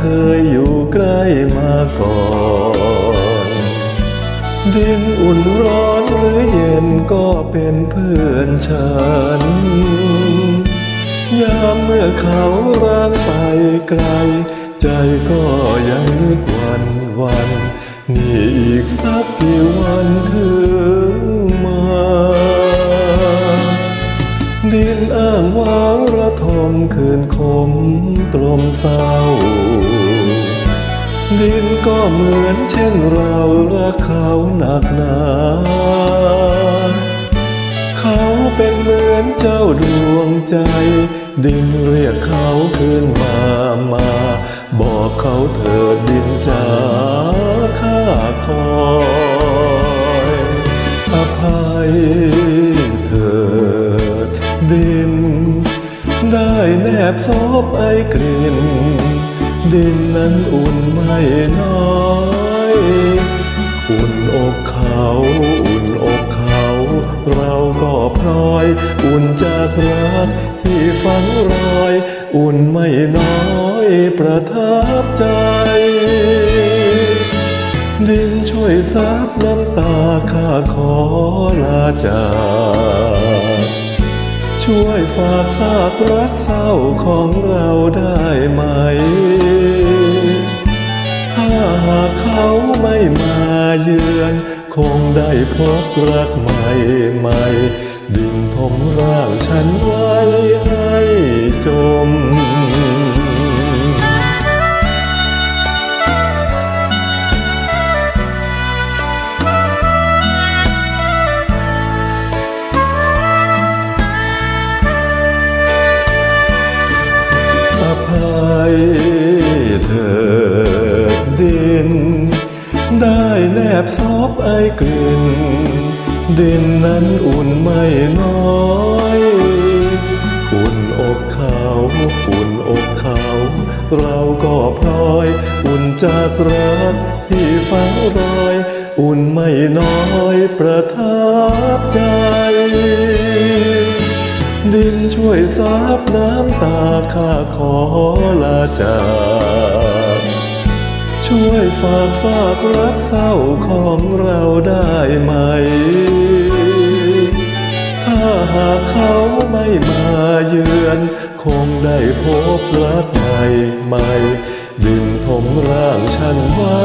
เคยอยู่ใกล้มาก่อน ดินอุ่นร้อนหรือเย็นก็เป็นเพื่อนฉัน ยามเมื่อเขาร้างไปไกล ใจก็ มคืนคมตรมเศร้า ดินก็เหมือนเช่นเราและเขาหนักหนาเขาเป็นเหมือนเจ้าดวงใจ ดินเรียกเขาคืนมามา บอกเขาเถิดดินจ๋าข้าคอยอภัยเถิดดิน ได้แนบซบไอกลิ่นดินนั้นอุ่นไม่น้อยอุ่นอกเขาอุ่นอกเขา เราก็พลอย อุ่นจากรักที่ฝังรอย อุ่นไม่น้อยประทับใจ ดินช่วยซับน้ำตาข้าขอลาจาก ฝากซากรักเศร้าของเราได้ไหม ถ้าหากเขาไม่มาเยือน คงได้พบรักใหม่ใหม่ดินทมร่างฉันไว้ น ได้แนบซบไอกลิ่นดินนั้นอุ่นไม่น้อยอุ่นอกเขาอุ่นอกเขา เราก็พลอย อุ่นจากรักที่ฝังรอย อุ่นไม่น้อยประทับใจ ดินช่วยซับน้ำตาข้าขอลาจาก ช่วยฝากซากรักเศร้าของเราได้ไหม ถ้าหากเขาไม่มาเยือน คงได้พบรักใหม่ใหม่ ดินถมร่างฉันไว้